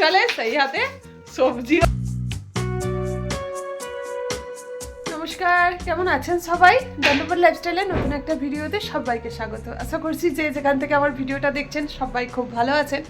চলে সেই হাতে সবজি। নমস্কার, কেমন আছেন সবাই? দণ্ডপর লাইফস্টাইলে নতুন একটা ভিডিওতে সবাইকে স্বাগত। আশা করছি যে যেখান থেকে আমার ভিডিওটা দেখছেন, সবাই খুব ভালো আছেন।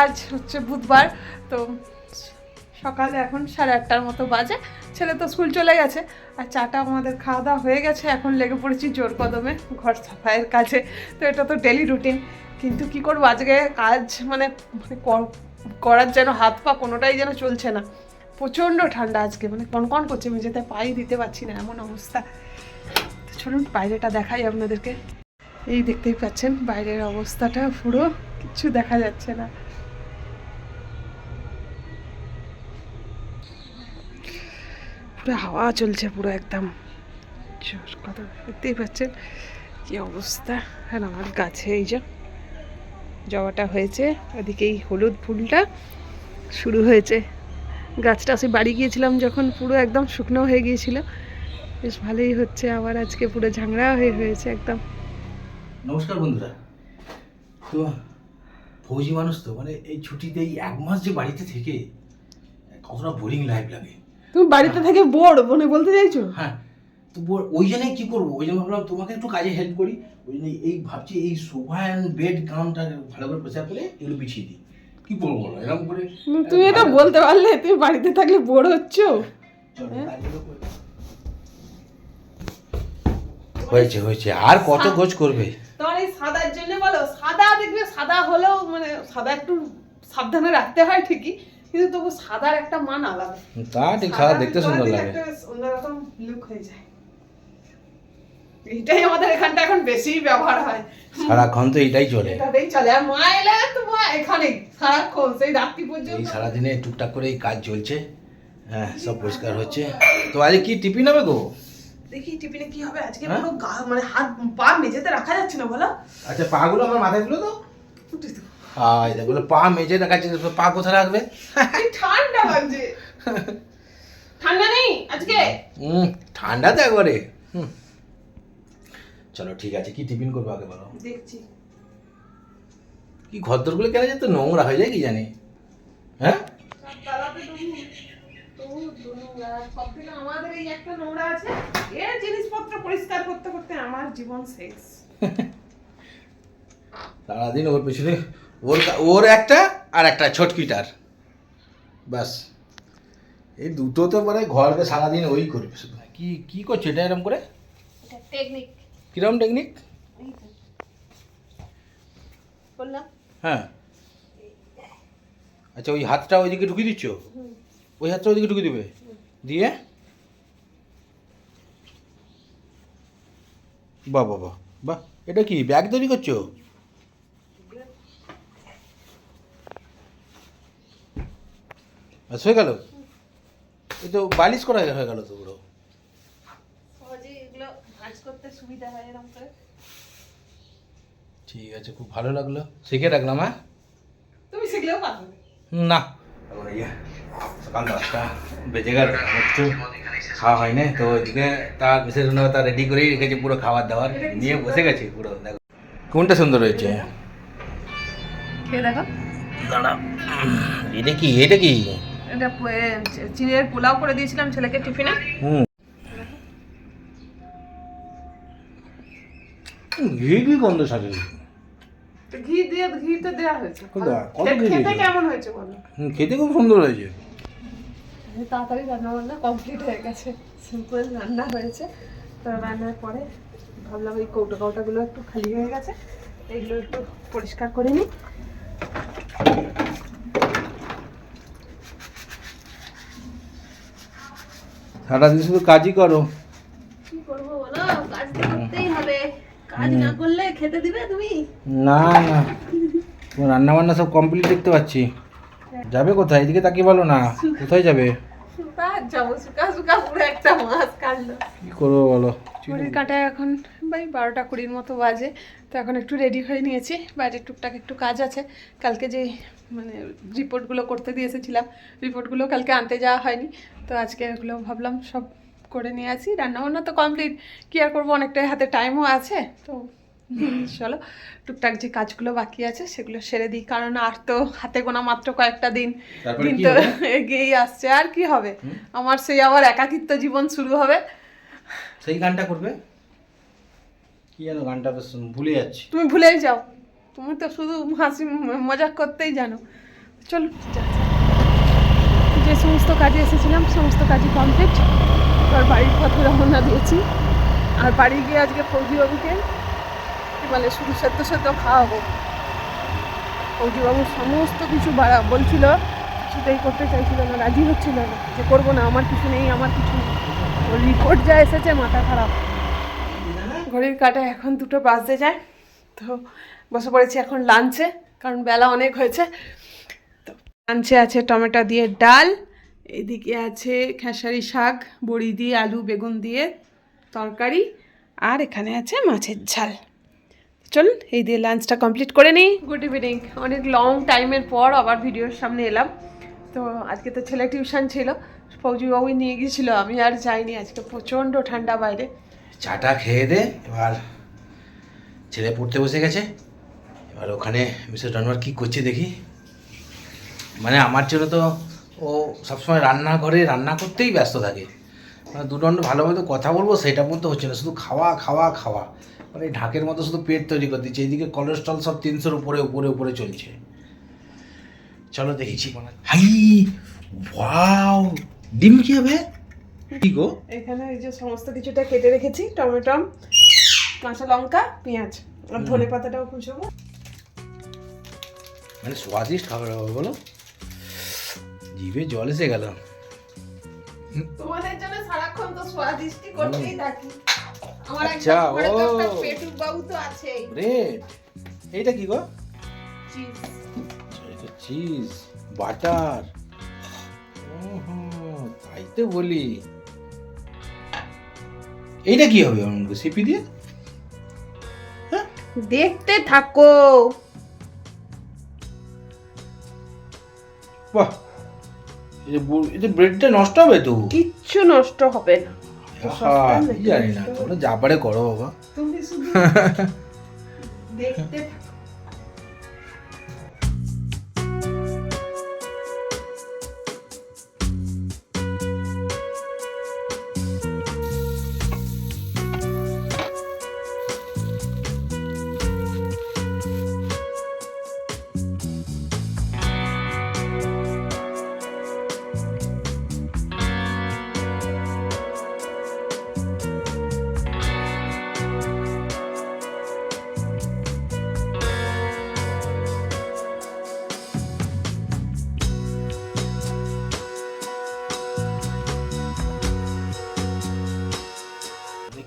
আজ হচ্ছে বুধবার, তো সকালে এখন সাড়ে আটটার মতো বাজে। ছেলে তো স্কুল চলে গেছে, আর চাটা আমাদের খাওয়া দাওয়া হয়ে গেছে। এখন লেগে পড়েছি জোর কদমে, ঘর সাফাইয়ের কাজে। তো এটা তো ডেলি রুটিন কিন্তু কি করব? আজকে কাজ মানে মানে করার যেন হাত পা কোনোটাই যেন চলছে না। প্রচণ্ড ঠান্ডা আজকে মানে কনকন করছে মেঝেতে পাই দিতে পারছি না, এমন অবস্থা। চলুন, বাইরেটা দেখাই আপনাদেরকে। এই দেখতেই পাচ্ছেন, বাইরের অবস্থাটা পুরো কিচ্ছু দেখা যাচ্ছে না। পুরো হাওয়া চলছে, পুরো একদম। কথা, দেখতেই পাচ্ছেন কি অবস্থা। আর আমার গাছে এই যে জবাটা হয়েছে। ওদিকে এই হলুদ ফুলটা শুরু হয়েছে। গাছটা সে বাড়ি গিয়েছিলাম যখন পুরো একদম শুকনো হয়ে গিয়েছিল। বেশ ভালোই হচ্ছে আবার আজকে পুরো ঝাংড়া হয়ে হয়েছে একদম। নমস্কার বন্ধুরা। তো ফৌজি মানুষ তো মানে এই ছুটিতে এই এক মাস যে বাড়িতে থেকে কতটা বোরিং লাইফ লাগে। তুমি বাড়িতে থেকে বোর মানে বলতে চাইছো? হ্যাঁ। ওই জন্যই কি করব? ওই জন্য ভাবলাম তোমাকে একটু কাজে হেল্প করি। ওই জন্য এই ভাবছি এই সোফা অ্যান্ড বেড কাউন্টার ভালো করে প্রেসার করে এগুলো বিছিয়ে দিই। কি করব বলো? এরকম করে তুমি এটা বলতে পারলে তুমি বাড়িতে থাকলে বোর হচ্ছ। করে। হয়েছে হয়েছে। আর কত গোছ করবে? তোমার এই সাদার জন্য বলো সাদা দেখবে সাদা হলেও মানে সাদা একটু সাবধানে রাখতে হয় ঠিকই কিন্তু তবু সাদার একটা মান আলাদা। তা ঠিক সারা দেখতে সুন্দর সাদা লাগে। একটা অন্যরকম লুক হয়ে যায়। এইটাই আমাদের এখানটা এখন বেশি ব্যবহার হয়। সারাক্ষণ তো এইটাই চলে। এটাতেই চলে। আর মা এলে তো মা এখানেই সারাক্ষণ সেই রাত্রি এই পর্যন্ত সারাদিনে টুকটাক করে এই কাজ চলছে। হ্যাঁ সব পরিষ্কার হচ্ছে। তো আজকে কি টিফিন হবে গো? দেখি টিফিনে কি হবে। আজকে হ্যাঁ? পুরো গা মানে হাত পা মেঝেতে রাখা যাচ্ছে না বলো? আচ্ছা পাগুলো আমার মাথায় তুলে তো। উঠে তো। আয় পা মেজে দেখাচ্ছে তো পা কোথায় রাখবে? ঠান্ডা লাগছে। ঠান্ডা নেই আজকে? হুম ঠান্ডা তো একবারে। হুম। চলো ঠিক আছে। কি টিফিন করব আগে বলো? দেখছি। কি ঘরদরগুলো কেন যেত নোংরা হয়ে যায় কি জানি? হ্যাঁ? তালাতে ডুবু, তবু দু নোংরা। সবথেকে আমাদের এই একটা নোংরা আছে। এর জিনিসপত্র পরিষ্কার করতে করতে আমার জীবন শেষ। সারাদিন ওর পেছনে ওর ওর একটা আর একটা ছটকিটার। ব্যাস। এই দুটো তো মানে ঘরকে সারাদিন ওই করবে শুধু। কি কি করছে এটা এরকম করে? টেকনিক কিরম টেকনিক হ্যাঁ। আচ্ছা ওই হাতটা ওইদিকে ঢুকিয়ে দিচ্ছ? ওই হাতটা ওইদিকে ঢুকিয়ে দেবে? দিয়ে? বাহ বাহ বাহ বাহ। এটা কি ব্যাগ তৈরি করছ? ব্যাস হয়ে গেল? এই তো বালিশ করা হয়ে গেল তো পুরো সহজে এগুলো ভাঁজ করতে সুবিধা হয় এরকম করে? ঠিক আছে খুব ভালো লাগল। শিখে রাখলাম হ্যাঁ? তুমি শিখলেও পারবে। না। এখন এই যে সকাল দশটা বেজে গেল একটু খাওয়া হয়নি তো ওইদিকে তার বিশেষ তার রেডি করেই রেখেছে পুরো খাবার দাবার নিয়ে বসে গেছে পুরো দেখো। কোনটা সুন্দর হয়েছে? খেয়ে দেখো। দাঁড়া। এটা কি এটা কি? এটা চিনের পোলাও করে দিয়েছিলাম ছেলেকে টিফিনে। হুম। ঘি ঘি গন্ধ তো ঘি দিয়ে ঘি তো দেওয়া হয়েছে? কত খেতে- ঘি খেতে কেমন হয়েছে বলো? হুম খেতে খুব সুন্দর হয়েছে। তাড়াতাড়ি রান্না বান্না কমপ্লিট হয়ে গেছে। সিম্পল রান্না হয়েছে। তো রান্নার পরে ভাবলাম এই কৌটো কৌটাগুলো একটু খালি হয়ে গেছে। এগুলো একটু পরিষ্কার করে নিই। সারাদিন শুধু কাজই করো কি করব বলো কাজ তো করতেই হবে কাজ না করলে খেতে দিবে তুমি? না না। রান্না বান্না সব কমপ্লিট দেখতে পাচ্ছি। যাবে কোথায়? এদিকে তাকিয়ে বলো না। কোথায় যাবে? কি করব বলো? ঘড়ির কাঁটায় এখন ভাই বারোটা কুড়ির মতো বাজে। তো এখন একটু রেডি হয়ে নিয়েছি। বাইরে টুকটাক একটু কাজ আছে। কালকে যে মানে রিপোর্টগুলো করতে দিয়ে এসেছিলাম রিপোর্টগুলো কালকে আনতে যাওয়া হয়নি। তো আজকে এগুলো ভাবলাম সব করে নিয়ে আসি। রান্নাবান্না তো কমপ্লিট কী আর করব? অনেকটাই হাতে টাইমও আছে। তো চলো টুকটাক যে কাজগুলো বাকি আছে সেগুলো সেরে দিই। কারণ আর তো হাতে গোনা মাত্র কয়েকটা দিন। দিন তো এগিয়েই আসছে। আর কি হবে? আমার সেই আবার একাকিত্ব জীবন শুরু হবে। সেই গানটা করবে? কি যেন গানটা বেশ ভুলে যাচ্ছি। তুমি ভুলেই যাও। তুমি তো শুধু হাসি ম- মজাক করতেই জানো। চল। যে সমস্ত কাজে এসেছিলাম সমস্ত কাজই কমপ্লিট এবার বাড়ির পথে রওনা দিয়েছি। আর বাড়ি গিয়ে আজকে ফৌজিবাবুকে বলে শুধু সত্য সত্য খাওয়াবো। ফৌজিবাবু সমস্ত কিছু বাড়া বলছিল সেটাই করতে চাইছিল না, রাজি হচ্ছিল না, যে করব না, আমার কিছু নেই, আমার কিছু নেই। ওর রিপোর্ট যা এসেছে, মাথা খারাপ। ঘড়ির কাটা এখন দুটো বাজতে যায়, তো বসে পড়েছি এখন লাঞ্চে কারণ বেলা অনেক হয়েছে। তো লাঞ্চে আছে টমেটো দিয়ে ডাল এদিকে আছে খেসারি শাক বড়ি দিয়ে আলু বেগুন দিয়ে তরকারি আর এখানে আছে মাছের ঝাল। চলুন এই দিয়ে লাঞ্চটা কমপ্লিট করে নিই। গুড ইভিনিং অনেক লং টাইমের পর আবার ভিডিওর সামনে এলাম। তো আজকে তো ছেলে টিউশন ছিল ফৌজিবাবুই নিয়ে গিয়েছিল আমি আর যাইনি। আজকে প্রচণ্ড ঠান্ডা বাইরে। চাটা খেয়ে দে এবার ছেলে পড়তে বসে গেছে। এবার ওখানে মিস্টার জানোয়ার কী করছে দেখি। মানে আমার জন্য তো ও সবসময় রান্নাঘরে রান্না করতেই ব্যস্ত থাকে। মানে দুদণ্ড ভালোভাবে তো কথা বলব সেটা পর্যন্ত হচ্ছে না। শুধু খাওয়া খাওয়া খাওয়া। মানে ঢাকের মতো শুধু পেট তৈরি করে দিচ্ছে। এইদিকে কোলেস্ট্রল সব তিনশোর উপরে উপরে উপরে চলছে। চলো দেখেছি হাই! ওয়াও! ডিম কি হবে? কি গো? এখানে এই যে সমস্ত কিছুটা কেটে রেখেছি। টমেটো কাঁচা লঙ্কা পেঁয়াজ। আর ধনে পাতাটাও মানে স্বাদিষ্ট খাবার হবে বলো। জিভে জল এসে গেল। তোমাদের জন্য সারাক্ষণ তো স্বাদিষ্টি করতেই থাকি। আমার আচ্ছা, ও। পেটুক বাবু তো আছেই। ব্রেড এইটা কি গো? চিজ চিজ বাটার তাই তো বলি। এইটা কি হবে সিপি দিয়ে? দেখতে থাকো। বাহ! যে ব্রেডটা নষ্ট হবে তো? কিচ্ছু নষ্ট হবে না। জানি না তোমরা যা পারে করো বাবা। তুমি শুধু দেখতে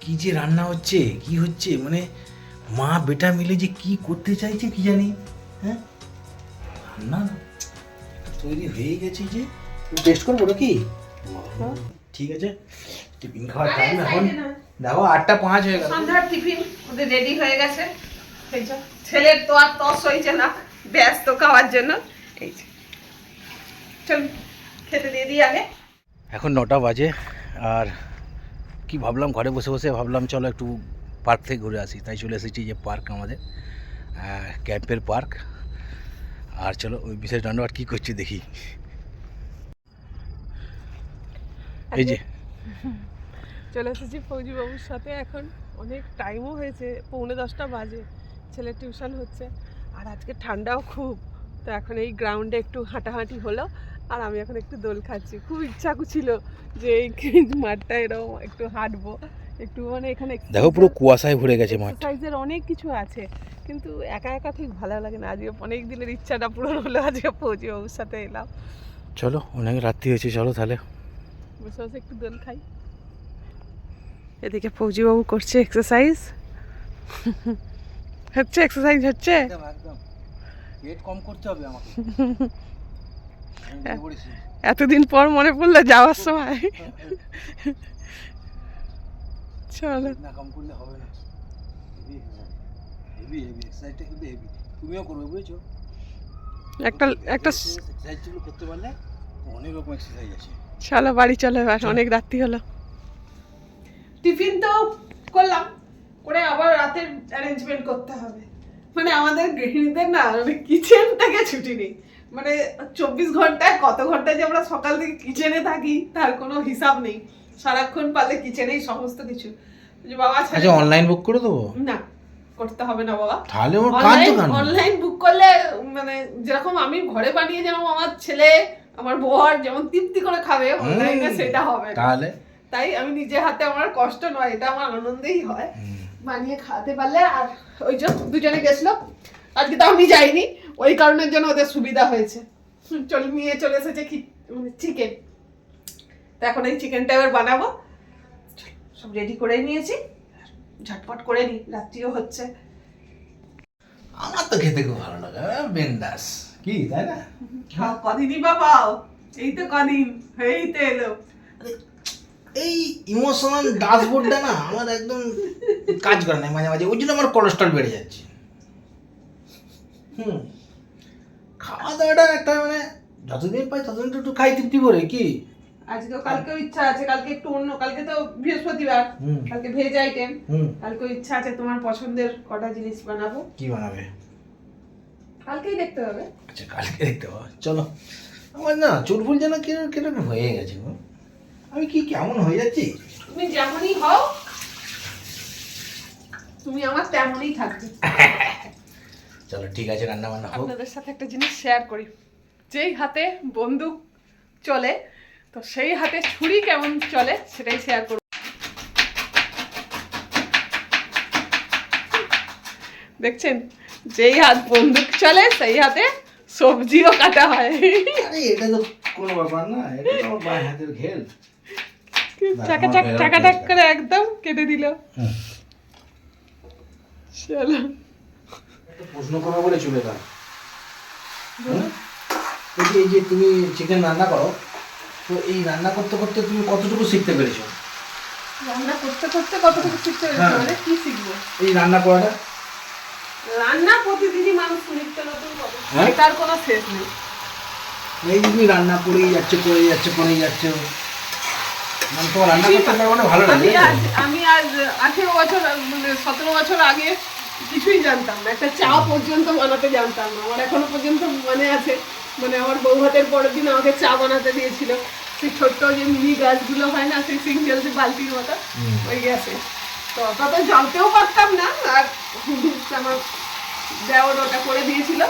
কি যে রান্না হচ্ছে কি হচ্ছে? মানে মা বেটা মিলে যে কি করতে চাইছে কি জানি হ্যাঁ? রান্না তৈরি হয়ে গেছে যে টেস্ট করব নাকি? ঠিক আছে? টিফিন খাওয়ার টাইম এখন। দেখো আটটা পাঁচ হয়ে গেল। সন্ধ্যার টিফিন ওদের রেডি হয়ে গেছে। ছেলের তো আর তস হয়েছে না ব্যস্ত খাওয়ার জন্য। এই চল খেতে দিয়ে দিই আগে। এখন নটা বাজে আর কি ভাবলাম ঘরে বসে বসে ভাবলাম চলো একটু পার্ক থেকে ঘুরে আসি। তাই চলে এসেছি যে পার্ক আমাদের ক্যাম্পের পার্ক আর চলো ওই বিশেষ দণ্ডবার কী করছে দেখি। এই যে। চলে এসেছি ফৌজি বাবুর সাথে। এখন অনেক টাইমও হয়েছে পৌনে দশটা বাজে ছেলের টিউশন হচ্ছে। আর আজকে ঠান্ডাও খুব তো এখন এই গ্রাউন্ডে একটু হাঁটাহাঁটি হলো আর আমি এখন একটু দোল খাচ্ছি। খুব ইচ্ছা ছিল যে এই মাঠটা এরকম একটু হাঁটবো একটু মানে এখানে দেখো পুরো কুয়াশায় ভরে গেছে মাঠ। অনেক কিছু আছে কিন্তু একা একা ঠিক ভালো লাগে না। আজকে অনেক দিনের ইচ্ছাটা পূরণ হলো আজকে ফৌজি বাবুর সাথে এলাম। চলো অনেক রাত্রি হয়েছে চলো তাহলে। বসে বসে একটু দোল খাই। এদিকে ফৌজিবাবু করছে এক্সারসাইজ হচ্ছে এক্সারসাইজ হচ্ছে? কম করতে হবে আমাকে। এতদিন পর মনে পড়ল যাওয়ার সময়। চলো। না কম করলে হবে না। হেভি হেভি এক্সারসাইজটা কিন্তু হেভি তুমিও করবে বুঝেছ? একটা একটা এক্সারসাইজগুলো করতে পারলে অনেক রকম এক্সারসাইজ আছে। চলো বাড়ি চলো এবার অনেক রাত্রি হলো। টিফিন তো করলাম করে আবার রাতের অ্যারেঞ্জমেন্ট করতে হবে। মানে আমাদের গৃহিণীদের না মানে কিচেন থেকে ছুটি নেই। মানে চব্বিশ ঘন্টায় কত ঘন্টায় যে আমরা সকাল থেকে কিচেনে থাকি তার কোনো হিসাব নেই। সারাক্ষণ পারলে কিচেনেই সমস্ত কিছু। বাবা আচ্ছা অনলাইন বুক করে দেবো? না করতে হবে না বাবা। তাহলে ওর কাজ অনলাইন বুক করলে মানে যেরকম আমি ঘরে বানিয়ে যেরকম আমার ছেলে আমার বর যেমন তৃপ্তি করে খাবে অনলাইনে সেটা হবে। তাহলে? তাই আমি নিজে হাতে আমার কষ্ট নয় এটা আমার আনন্দেই হয়। বানিয়ে খাওয়াতে পারলে আর ওই যে দুজনে গেছিল আজকে তো আমি যাইনি ওই কারণের জন্য ওদের সুবিধা হয়েছে। চল নিয়ে চলে এসেছে চিকেন তো এখন এই চিকেনটা এবার বানাবো। সব রেডি করে নিয়েছি। ঝটপট করে নি রাত্রিও হচ্ছে। আমার তো খেতে খুব ভালো লাগে বিন্দাস। কি তাই না? খাও কদিনই বা পাও? এই তো কদিন এই তো এলো। এই ইমোশনাল ড্যাশবোর্ডটা না আমার একদম কাজ করে না মাঝে মাঝে। ওই জন্য আমার কোলেস্ট্রল বেড়ে যাচ্ছে। হুম। খাওয়া দাওয়াটা একটা মানে যতদিন পাই ততদিন তো একটু খাই তৃপ্তি করে কি? আজকে কালকেও ইচ্ছা আছে কালকে একটু অন্য কালকে তো বৃহস্পতিবার কালকে ভেজ আইটেম কালকেও ইচ্ছা আছে তোমার পছন্দের কটা জিনিস বানাবো। কি বানাবে? কালকেই দেখতে হবে। আচ্ছা কালকে দেখতে পাবো চলো। আমার না চুলফুল যেন কীরকম কীরকম হয়ে গেছে গো। আমি কি কেমন হয়ে যাচ্ছি? তুমি যেমনই হও তুমি আমার তেমনই থাকবে। চলো ঠিক আছে রান্না বান্না হোক। আপনাদের সাথে একটা জিনিস শেয়ার করি। যেই হাতে বন্দুক চলে তো সেই হাতে ছুরি কেমন চলে সেটাই শেয়ার করব। দেখছেন? যেই হাত বন্দুক চলে সেই হাতে সবজিও কাটা হয়। আরে এটা তো কোনো ব্যাপার না এটা তো আমার হাতের ঘেল। চাকা চাক চাকা টাক করে একদম কেটে দিল। চলো প্রশ্ন করা বলে চলে গেল এই যে- তুমি চিকেন রান্না করো তো এই রান্না করতে করতে তুমি কতটুকু শিখতে পেরেছ? রান্না করতে করতে কতটুকু শিখতে হয়েছে হ্যাঁ। মানে কি শিখব? এই রান্না করাটা? রান্না প্রতিদিনই মানুষ নিত্য নতুন করে। হ্যাঁ? এটার কোনো শেষ নেই। এই তুমি রান্না করেই যাচ্ছে করেই যাচ্ছে করেই যাচ্ছে। মানে তোমার রান্না করতে আমার মানে ভালো লাগে আমি আজ আঠেরো বছর মানে সতেরো বছর আগে কিছুই জানতাম না। একটা চা পর্যন্ত বানাতে জানতাম না। আমার এখনও পর্যন্ত মনে আছে মানে আমার বউ ভাতের পরের দিন আমাকে চা বানাতে দিয়েছিল। সেই ছোট্ট যে মিনি গাছগুলো হয় না সেই সিঙ্গেল যে বালতির মতো ওই গ্যাসে। তো তাতে জানতেও পারতাম না আর আমার দেওয়ার ওটা করে দিয়েছিল।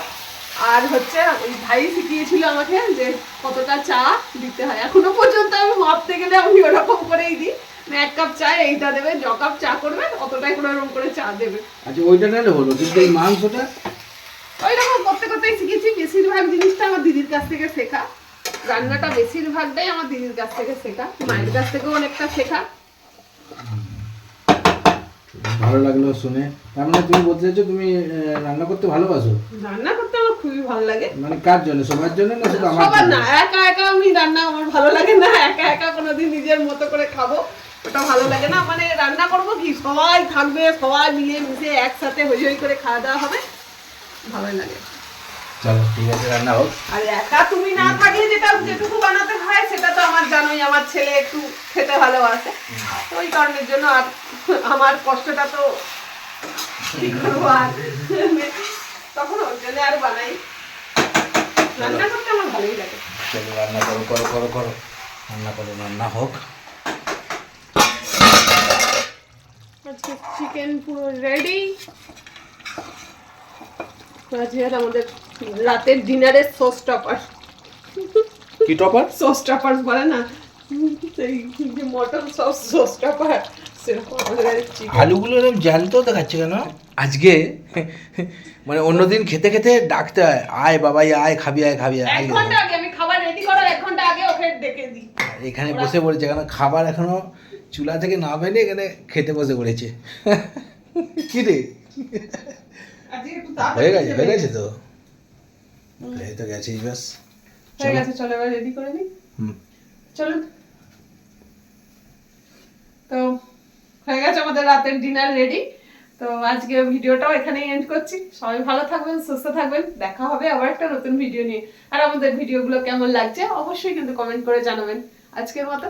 আর হচ্ছে ওই ভাই শিখিয়েছিল আমাকে যে কতটা চা দিতে হয়। এখনও পর্যন্ত আমি মাপতে গেলে আমি ওরকম করেই দিই। মানে এক কাপ চা এইটা দেবে কাপ চা করবে অতটাই করে চা দেবে। আচ্ছা ওইটা নাহলে হলো কিন্তু এই মাংসটা? ওই রকম করতে করতেই শিখেছি। বেশিরভাগ জিনিসটা আমার দিদির কাছ থেকে শেখা। রান্নাটা বেশিরভাগটাই আমার দিদির কাছ থেকে শেখা। মায়ের কাছ থেকেও অনেকটা শেখা। ভালো লাগল শুনে। তার মানে তুমি বলতে চাইছো তুমি রান্না করতে ভালোবাসো? রান্না করতে আমার খুবই ভালো লাগে। মানে কার জন্য? সবার জন্য না শুধু আমার সবার জন্য? না একা একা আমি রান্না আমার ভালো লাগে না। একা একা কোনোদিন নিজের মতো করে খাব ওটা ভালো লাগে না। মানে রান্না করব কি? সবাই থাকবে সবাই মিলে মিশে একসাথে হই হই করে খাওয়া দাওয়া হবে। ভালোই লাগে। চলো ঠিক আছে রান্না হোক। আর একা তুমি না থাকলে যেটা যেটুকু বানাতে হয় সেটা তো আমার জানোই আমার ছেলে একটু খেতে ভালোবাসে। তো ওই কারণের জন্য আর আমার কষ্টটা তো কি করব আর? তখন ওর জন্য আর বানাই। রান্না করতে আমার ভালোই লাগে। চলো রান্না করো করো করো করো। রান্না করো রান্না হোক। আজকে চিকেন পুরো রেডি আজকে আমাদের রাতের ডিনারের সোস টপার কি টপার সস টপার বলে না সেই যে মটন সস সোস টপার আলুগুলো এরকম জ্যান্ত দেখাচ্ছে কেন? আজকে মানে অন্যদিন খেতে খেতে ডাকতে হয় আয় বাবাই আয় খাবি আয় খাবি আয় আয় ঘণ্টা আগে আমি খাবার রেডি করার এক ঘণ্টা আগে ওকে ডেকে দিই। এখানে বসে পড়েছে কারণ খাবার এখনও চুলা থেকে না বেরিয়ে এখানে খেতে বসে পড়েছে। কি রে? হয়ে গেছে হয়ে গেছে তো? এই তো গেছিস ব্যাস। হয়ে গেছে চলো এবার রেডি করে নিই চলুন তো হয়ে গেছে আমাদের রাতের ডিনার রেডি তো আজকে ভিডিওটাও এখানেই এন্ড করছি। সবাই ভালো থাকবেন সুস্থ থাকবেন। দেখা হবে আবার একটা নতুন ভিডিও নিয়ে। আর আমাদের ভিডিওগুলো কেমন লাগছে অবশ্যই কিন্তু কমেন্ট করে জানাবেন। আজকের মতো।